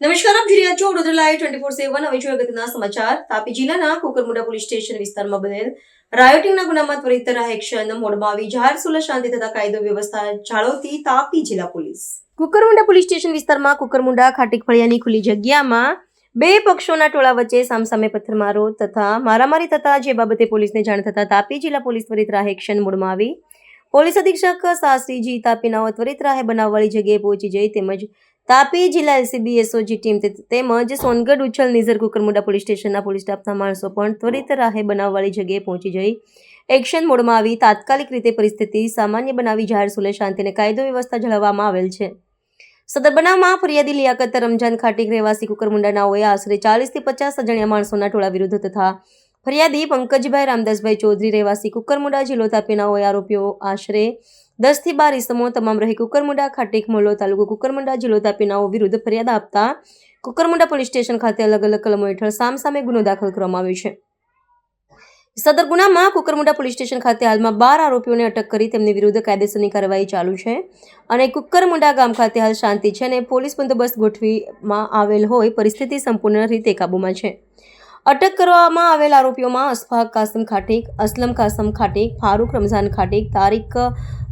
નમસ્કાર, આપ જોઈ રહ્યા છો Vadodara live twenty four seven હવે જોઈએ અગત્યના સમાચાર. તાપી જિલ્લાના કુકરમુંડા પોલીસ સ્ટેશન વિસ્તારમાં બનેલ રાયોટિંગના ગુનામાં ત્વરિત એક્શન. મોડમાં આવી જાહેર સુલભ શાંતિ તથા કાયદો વ્યવસ્થા જાળવતી તાપી જિલ્લા પોલીસ. કુકરમુંડા પોલીસ સ્ટેશન વિસ્તારમાં કુકરમુંડા ખાટીક ખુલ્લી જગ્યામાં બે પક્ષોના ટોળા વચ્ચે સામસામે પથ્થરમારો તથા મારામારી થતા જે બાબતે પોલીસને જાણ થતા તાપી જિલ્લા પોલીસ ત્વરિત એક્શન મોડમાં આવી. પોલીસ અધિક્ષક શાસ્ત્રીજી તાપીનાઓ ત્વરિત રાહે બનાવવાળી જગ્યાએ પહોંચી જઈ તેમજ તાપી જિલ્લા એલસીબી એસઓજી ટીમ તેમજ સોનગઢ ઉચ્છલ નિઝર કુકરમુંડા પોલીસ સ્ટેશનના પોલીસ સ્ટાફના માણસો પણ ત્વરિત રાહે બનાવવાળી જગ્યાએ પહોંચી જઈ એક્શન મોડમાં આવી તાત્કાલિક રીતે પરિસ્થિતિ સામાન્ય બનાવી જાહેર સુલે શાંતિ અને કાયદો વ્યવસ્થા જાળવવામાં આવેલ છે. સદર બનાવમાં ફરિયાદી લિયાકત રમજાન ખાટીક રહેવાસી કુકરમુંડાનાઓએ આશરે ચાલીસથી પચાસ અજાણ્યા માણસોના ટોળા વિરુદ્ધ તથા ફરિયાદી પંકજભાઈ રામદાસભાઈ ચૌધરી રહેવાસી કુકરમુંડા જિલ્લો તાપીનાઓએ આરોપીઓ આશરે દસથી બાર ઇસમો તમામ રહી કુકરમુંડા ખાટીક મોલો તાલુકો કુકરમુંડા જિલ્લો તાપીનાઓ વિરુદ્ધ ફરિયાદ આપતા કુકરમુંડા પોલીસ સ્ટેશન ખાતે અલગ અલગ કલમો હેઠળ સામસામે ગુનો દાખલ કરવામાં આવ્યો છે. સદર ગુનામાં કુકરમુંડા પોલીસ સ્ટેશન ખાતે હાલમાં બાર આરોપીઓને અટક કરી તેમની વિરુદ્ધ કાયદેસરની કાર્યવાહી ચાલુ છે અને કુકરમુંડા ગામ ખાતે હાલ શાંતિ છે અને પોલીસ બંદોબસ્ત ગોઠવીમાં આવેલ હોય પરિસ્થિતિ સંપૂર્ણ રીતે કાબૂમાં છે. અટક કરવામાં આવેલ આરોપીઓમાં અસફાક કાસમ ખાટીક અસલમ કાસમ ખાટીક ફારૂક રમઝાન ખાટીક તારિક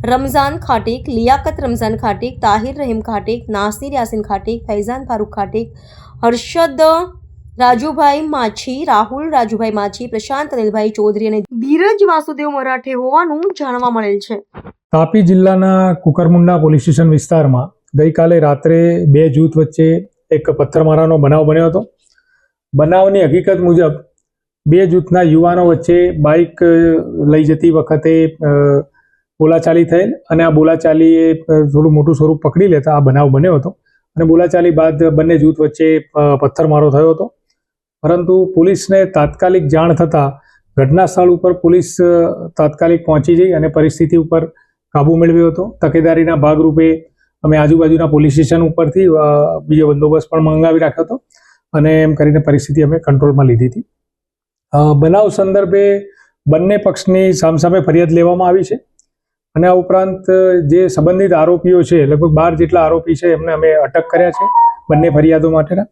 રમઝાન ખાટીક લિયાકત રમઝાન ખાટીક તાહિર રહીમ ખાટીક નાસિર યાસીન ખાટીક ફૈઝાન ફારૂક ખાટીક હર્ષદ રાજુભાઈ માછી રાહુલ રાજુભાઈ માછી પ્રશાંત અનિલભાઈ ચૌધરી અને ધીરજ વાસુદેવ મરાઠે હોવાનું જાણવા મળેલ છે. તાપી જિલ્લાના કુકરમુંડા પોલીસ સ્ટેશન વિસ્તારમાં ગઈકાલે રાત્રે બે જૂથ વચ્ચે એક પથ્થરમારાનો બનાવ બન્યો હતો. બનાવની હકીકત મુજબ બે જૂથના યુવાનો વચ્ચે બાઇક લઈ જતી વખતે બોલાચાલી થયેલ અને આ બોલાચાલીએ થોડું મોટું સ્વરૂપ પકડી લેતા આ બનાવ બન્યો હતો. અને બોલાચાલી બાદ બંને જૂથ વચ્ચે પથ્થરમારો થયો હતો. પરંતુ પોલીસને તાત્કાલિક જાણ થતાં ઘટના સ્થળ ઉપર પોલીસ તાત્કાલિક પહોંચી જઈ અને પરિસ્થિતિ ઉપર કાબુ મેળવ્યો હતો. તકેદારીના ભાગરૂપે અમે આજુબાજુના પોલીસ સ્ટેશન ઉપરથી બીજો બંદોબસ્ત પણ મંગાવી રાખ્યો હતો અને એમ કરીને પરિસ્થિતિ અમે કંટ્રોલમાં લીધી હતી. બનાવ સંદર્ભે બંને પક્ષની સામસામે ફરિયાદ લેવામાં આવી છે. અને આ ઉપરાંત જે સંબંધિત આરોપીઓ છે લગભગ બાર જેટલા આરોપી છે એમને અમે અટક કર્યા છે બંને ફરિયાદો માટેના.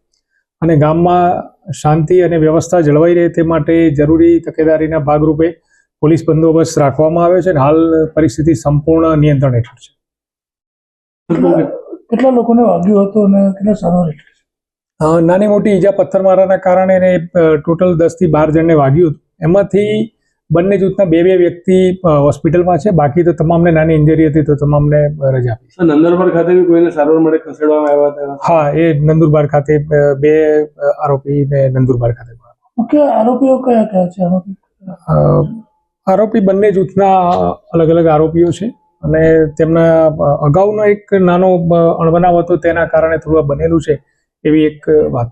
અને ગામમાં શાંતિ અને વ્યવસ્થા જળવાઈ રહે તે માટે જરૂરી તકેદારીના ભાગરૂપે પોલીસ બંદોબસ્ત રાખવામાં આવ્યો છે અને હાલ પરિસ્થિતિ સંપૂર્ણ નિયંત્રણ હેઠળ છે. કેટલા લોકોને વાગ્યું હતું અને કેટલા સારવાર હેઠળ નાની મોટી ઈજા પથ્થરમારાના કારણે એને ટોટલ દસથી બાર જણને વાગ્યું હતું. એમાંથી બંને જૂથના બે બે વ્યક્તિ હોસ્પિટલમાં છે. બાકી તો તમામને નાની ઇન્જરી હતી તો તમામને રજા આપી. નંદુરબાર ખાતે બી કોઈને સારવાર મળે ખસેડવામાં આવ્યા હતા? હા એ નંદુરબાર ખાતે બે આરોપીને નંદુરબાર ખાતે મુખ્ય આરોપીઓ કયા કયા છે? આરોપી? આરોપી બંને જૂથના અલગ અલગ આરોપીઓ છે. અને તેમના અગાઉનો એક નાનો અણબનાવ હતો તેના કારણે થોડું બનેલું છે એવી એક વાત.